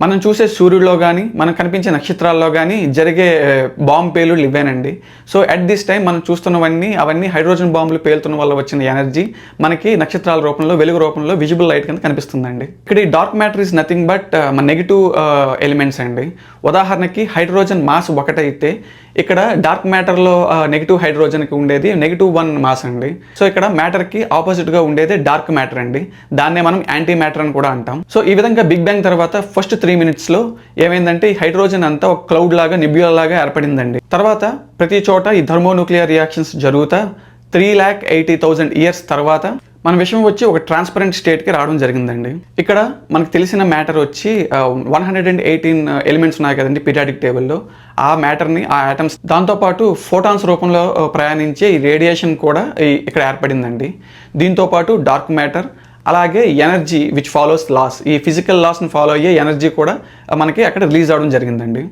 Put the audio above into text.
మనం చూసే సూర్యుడిలో కానీ మనకు కనిపించే నక్షత్రాల్లో కానీ జరిగే బాంబు పేలుళ్ళు ఇవేనండి సో అట్ దిస్ టైం మనం చూస్తున్నవన్నీ అవన్నీ హైడ్రోజన్ బాంబులు పేలుతున్న వల్ల వచ్చిన ఎనర్జీ మనకి నక్షత్రాల రూపంలో వెలుగు రూపంలో విజిబుల్ లైట్ కింద కనిపిస్తుందండి. ఇక్కడ ఈ dark matter is nothing but మన నెగిటివ్ ఎలిమెంట్స్ అండి. ఉదాహరణకి హైడ్రోజన్ మాస్ ఒకటైతే ఇక్కడ డార్క్ మ్యాటర్లో నెగిటివ్ హైడ్రోజన్కి ఉండేది నెగిటివ్ వన్ మాస్ అండి. సో ఇక్కడ మ్యాటర్కి ఆపోజిట్గా ఉండేది డార్క్ మ్యాటర్ అండి. దాన్నే మనం యాంటీ మ్యాటర్ అని కూడా అంటాం. సో ఈ విధంగా బిగ్ బ్యాంగ్ తర్వాత ఫస్ట్ త్రీ మినిట్స్లో ఏమైందంటే ఈ హైడ్రోజన్ అంతా ఒక క్లౌడ్ లాగా నిబ్యులా లాగా ఏర్పడిందండి. తర్వాత ప్రతి చోట ఈ థర్మోన్యూక్లియర్ రియాక్షన్స్ జరుగుతా three lakh eighty thousand years తర్వాత మన విషయం వచ్చి ఒక ట్రాన్స్పరెంట్ స్టేట్కి రావడం జరిగిందండి. ఇక్కడ మనకు తెలిసిన మ్యాటర్ వచ్చి one hundred and eighteen elements ఉన్నాయి కదండి పీరియాడిక్ టేబుల్లో ఆ మ్యాటర్ని ఆ ఐటమ్స్ దాంతోపాటు ఫోటాన్స్ రూపంలో ప్రయాణించే ఈ రేడియేషన్ కూడా ఇక్కడ ఏర్పడిందండి. దీంతోపాటు డార్క్ మ్యాటర్ అలాగే ఎనర్జీ విచ్ ఫాలోస్ లాస్ ఈ ఫిజికల్ లాస్ని ఫాలో అయ్యే ఎనర్జీ కూడా మనకి అక్కడ రిలీజ్ అవడం జరిగిందండి.